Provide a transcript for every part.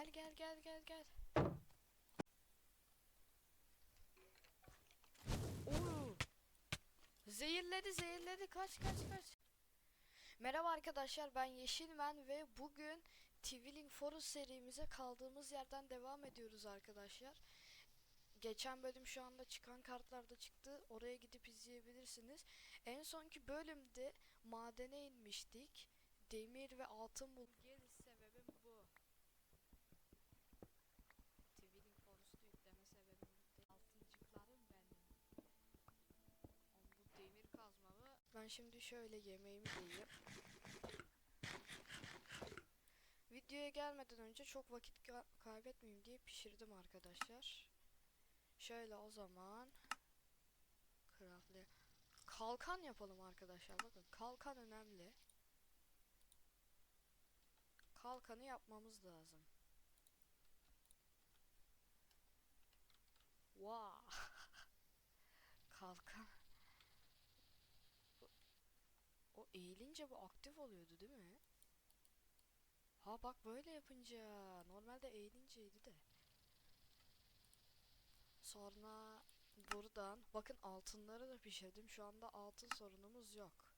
Gel gel gel gel gel. Zehirledi zehirledi kaç kaç kaç. Merhaba arkadaşlar ben Yeşilmen ve bugün Twilling Forest serimize kaldığımız yerden devam ediyoruz arkadaşlar. Geçen bölüm şu anda çıkan kartlarda çıktı. Oraya gidip izleyebilirsiniz. En sonki bölümde madene inmiştik. Demir ve altın bul. Geliş sebebim bu. Twilling Forest'u yükleme sebebim bu. Altıncıklarım benim. Oğlum bu demir kazmamı. Ben şimdi şöyle yemeğimi yiyeyim. Videoya gelmeden önce çok vakit ka- kaybetmeyeyim diye pişirdim arkadaşlar. Şöyle o zaman craft'le kalkan yapalım arkadaşlar. Bakın kalkan önemli. Kalkanı yapmamız lazım. Wow. Kalkan. O eğilince bu aktif oluyordu değil mi? Ha bak böyle yapınca. Normalde eğilinceydi de. Sonra buradan bakın altınları da pişirdim. Şu anda altın sorunumuz yok.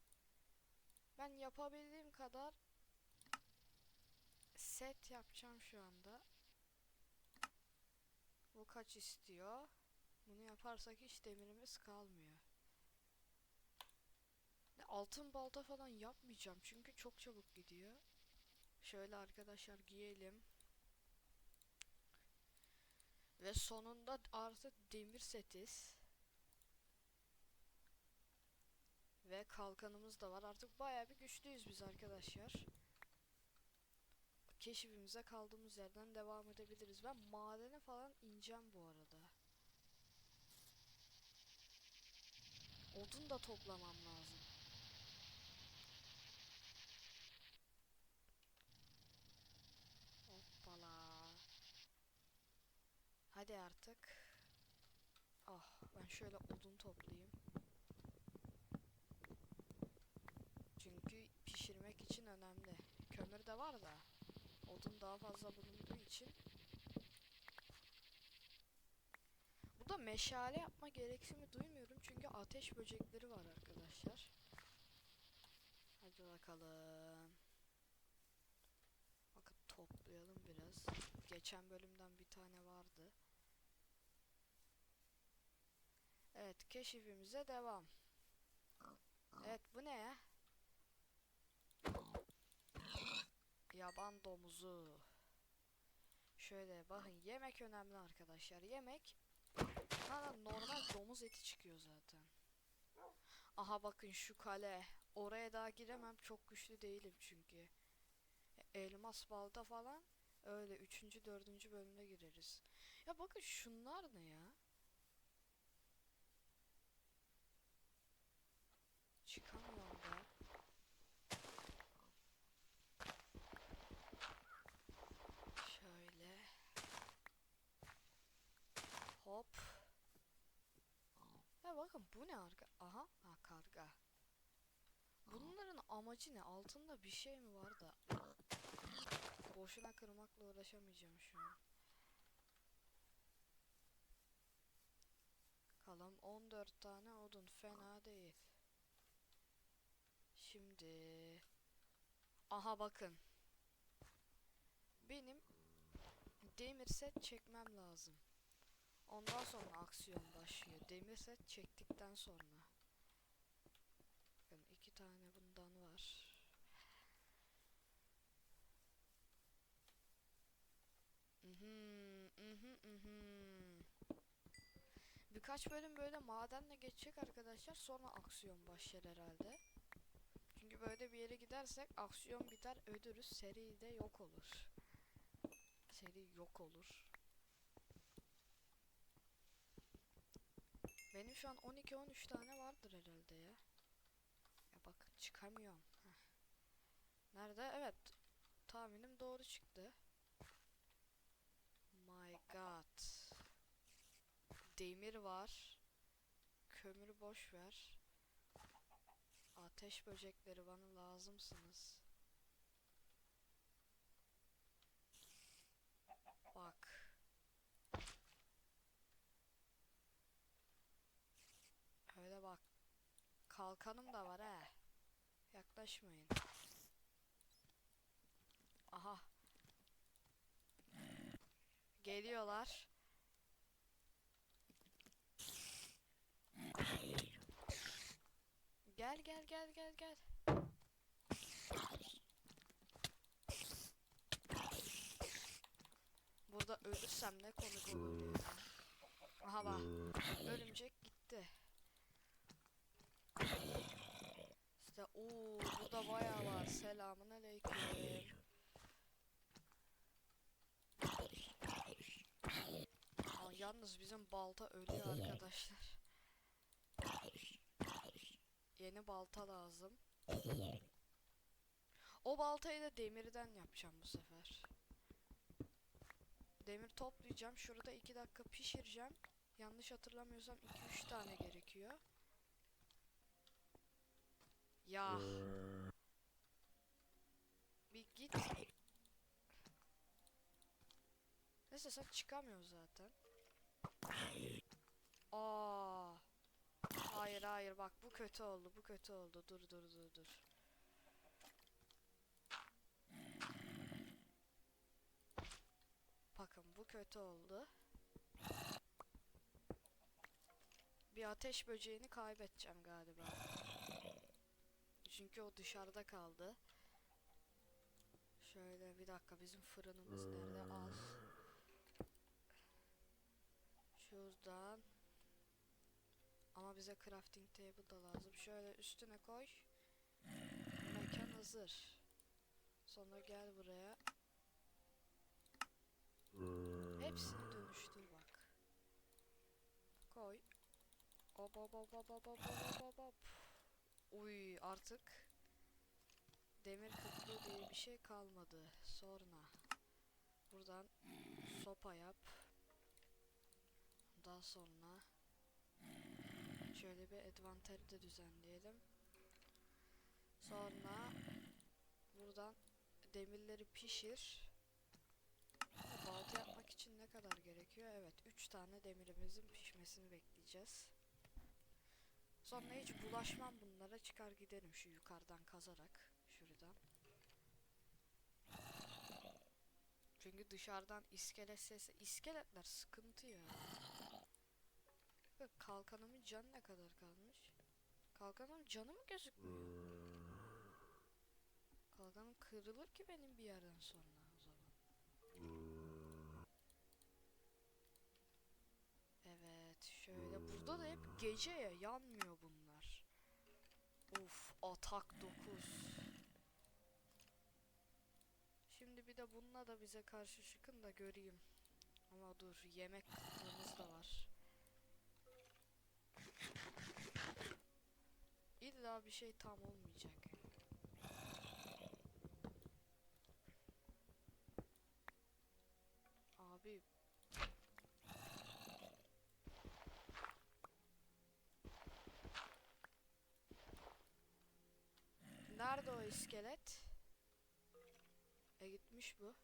Ben yapabildiğim kadar set yapacağım şu anda. Bu kaç istiyor? Bunu yaparsak hiç demirimiz kalmıyor. Altın balta falan yapmayacağım çünkü çok çabuk gidiyor. Şöyle arkadaşlar giyelim. Ve sonunda artık demir setiz. Ve kalkanımız da var. Artık bayağı bir güçlüyüz biz arkadaşlar. Keşifimize kaldığımız yerden devam edebiliriz. Ben madene falan ineceğim bu arada. Odun da toplamam lazım. Hoppala. Hadi artık. Ah ben şöyle odun toplayayım. Çünkü pişirmek için önemli. Kömür de var da odun daha fazla bulunduğu için. Burada meşale yapma gereksinimi duymuyorum çünkü ateş böcekleri var arkadaşlar. Hadi bakalım. Bakın toplayalım biraz. Geçen bölümden bir tane vardı. Evet keşifimize devam. Evet bu ne ya? Yaban domuzu. Şöyle bakın yemek önemli arkadaşlar. Yemek ha, normal domuz eti çıkıyor zaten. Aha bakın şu kale. Oraya daha giremem. Çok güçlü değilim çünkü. Elmas balta falan öyle 3. 4. bölümde gireriz. Ya bakın şunlar ne ya? Çıkamıyorum da. Şöyle. Hop. Ya bakın bu ne arka? Aha, ha karga. Bunların amacı ne? Altında bir şey mi var da? Boşuna kırmakla uğraşamayacağım şu an. Kalan 14 tane odun fena değil. Şimdi aha bakın. Benim demir set çekmem lazım. Ondan sonra aksiyon başlıyor. Demir set çektikten sonra. Bakın iki tane bundan var. Birkaç bölüm böyle madenle geçecek arkadaşlar. Sonra aksiyon başlar herhalde. Böyle bir yere gidersek aksiyon biter ödürüz. Seri de yok olur. Seri yok olur. Benim şu an 12-13 tane vardır herhalde ya. Ya bakın çıkamıyorum. Nerede? Evet. Tahminim doğru çıktı. My god. Demir var. Kömür boş ver. Ateş böcekleri bana lazımsınız. Bak. Öyle bak. Kalkanım da var he. Yaklaşmayın. Aha. Geliyorlar. Gel gel gel gel gel. Burada ölürsem ne komik olur ya. Aha bak. Örümcek gitti. İşte ooo burada bayağı var. Selamun aleyküm. Aa, yalnız bizim balta ölüyor arkadaşlar. Yeni balta lazım. O baltayı da demirden yapacağım bu sefer. Demir toplayacağım. Şurada 2 dakika pişireceğim. Yanlış hatırlamıyorsam 2-3 tane gerekiyor. Ya. Bir git. Neyse sen çıkamıyor zaten. Aa. Hayır hayır bak bu kötü oldu bu kötü oldu. Dur dur dur dur. Bakın bu kötü oldu. Bir ateş böceğini kaybedeceğim galiba. Çünkü o dışarıda kaldı. Şöyle bir dakika bizim fırınımız nerede? Az. Şuradan. Ama bize crafting table da lazım. Şöyle üstüne koy. Mekan hazır. Sonra gel buraya. Hepsini dönüştür bak. Koy. Hop hop hop hop hop hop hop hop. Uy artık demir kutlu diye bir şey kalmadı. Sonra buradan sopa yap. Daha sonra bir advantage de düzenleyelim. Sonra buradan demirleri pişir. Balta yapmak için ne kadar gerekiyor? Evet 3 tane demirimizin pişmesini bekleyeceğiz. Sonra hiç bulaşmam bunlara çıkar giderim şu yukarıdan kazarak şuradan. Çünkü dışarıdan iskelet sesi iskeletler sıkıntı ya. Bak, Kalkanımın canı ne kadar kalmış? Kalkanımın canı mı gözükmüyor? Kalkanım kırılır ki benim bir yerden sonra o zaman. Evet şöyle burada da hep gece ya yanmıyor bunlar. Of atak 9. Şimdi bir de bununla da bize karşı çıkın da göreyim. Ama dur yemek kıtlığımız da var. İlla bir şey tam olmayacak. Abi Nerede o iskelet? E gitmiş bu.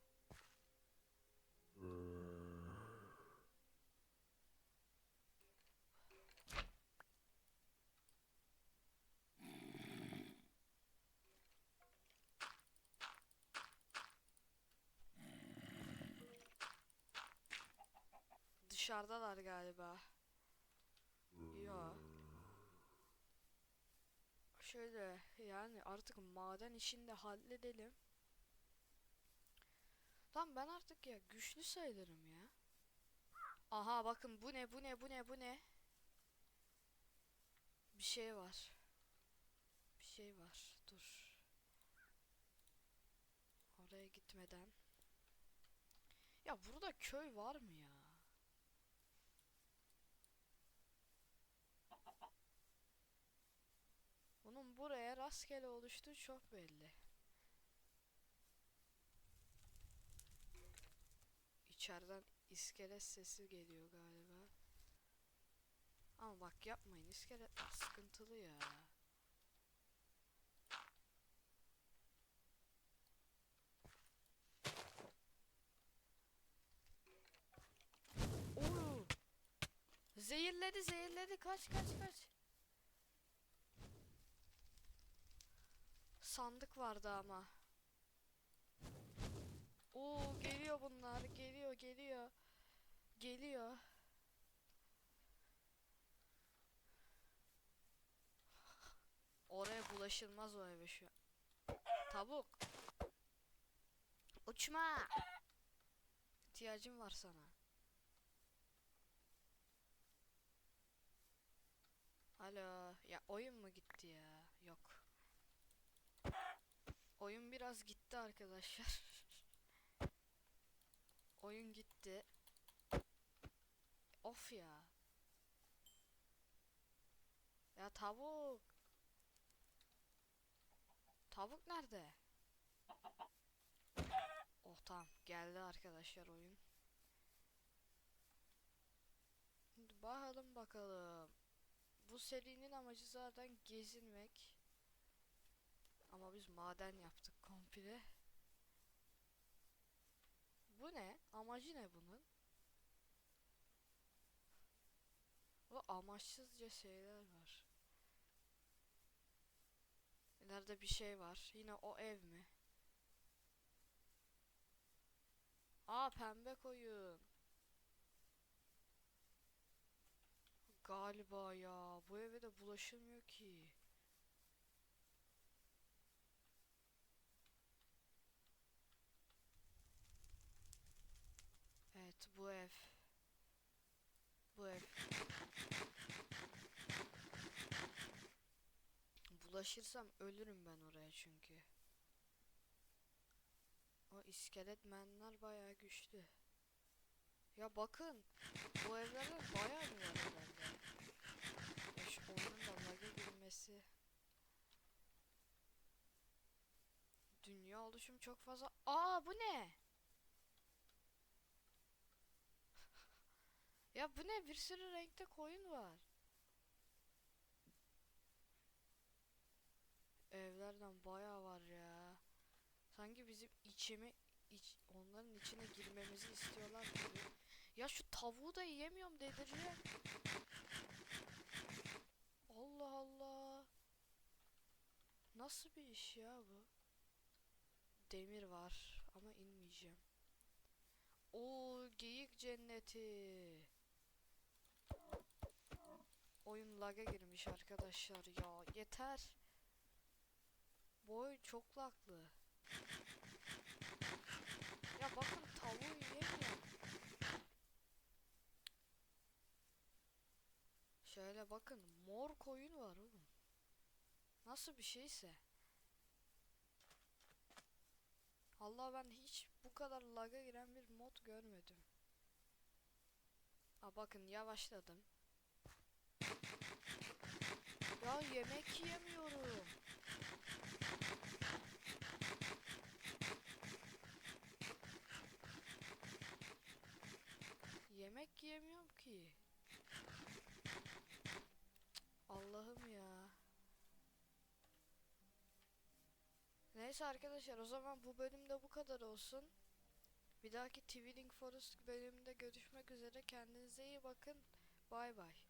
Dışarıdalar galiba. Yo. Şöyle yani artık maden işini de halledelim. Tamam ben artık ya güçlü sayılırım ya. Aha bakın bu ne bu ne bu ne bu ne? Bir şey var. Bir şey var. Dur. Oraya gitmeden. Ya burada köy var mı ya? Bunun buraya rastgele oluştuğu çok belli. İçeriden iskelet sesi geliyor galiba. Ama bak yapmayın iskeletler sıkıntılı ya. Oo! Zehirledi zehirledi kaç kaç kaç. Sandık vardı ama. Oo geliyor bunlar. Geliyor geliyor. Geliyor. Oraya bulaşılmaz o eve şu. Tavuk. Uçma. İhtiyacım var sana. Alo. Ya oyun mu gitti ya? Oyun biraz gitti arkadaşlar. oyun gitti. Of ya. Ya tavuk. Tavuk nerede? Oh tamam geldi arkadaşlar oyun. Bakalım bakalım. Bu serinin amacı zaten gezinmek. Ama biz maden yaptık komple. Bu ne? Amacı ne bunun? Bu amaçsızca şeyler var. İleride bir şey var. Yine o ev mi? Aa pembe koyun. Galiba ya. Bu eve de bulaşılmıyor ki. Evet bu ev. Bu ev. Bulaşırsam ölürüm ben oraya çünkü. O iskelet menler bayağı güçlü. Ya bakın. Bu evlerde bayağı mı var herhalde? Ya da lag'a girmesi. Dünya oluşum çok fazla. Aa bu ne? Ya bu ne? Bir sürü renkte koyun var. Evlerden bayağı var ya. Sanki bizim içimi iç, onların içine girmemizi istiyorlar gibi. Ya şu tavuğu da yiyemiyorum delireceğim. Allah Allah. Nasıl bir iş ya bu? Demir var ama inmeyeceğim. Oo geyik cenneti. Oyun lag'a girmiş arkadaşlar ya. Yeter. Bu oyun çok laglı. Ya bakın tavuğu yiyemiyorum. Şöyle bakın mor koyun var oğlum. Nasıl bir şeyse. Allah ben hiç bu kadar lag'a giren bir mod görmedim. Aa bakın yavaşladım. Ya yemek yiyemiyorum. Yemek yiyemiyorum ki. Allah'ım ya. Neyse arkadaşlar o zaman bu bölümde bu kadar olsun. Bir dahaki Twilling Forest bölümünde görüşmek üzere. Kendinize iyi bakın. Bay bay.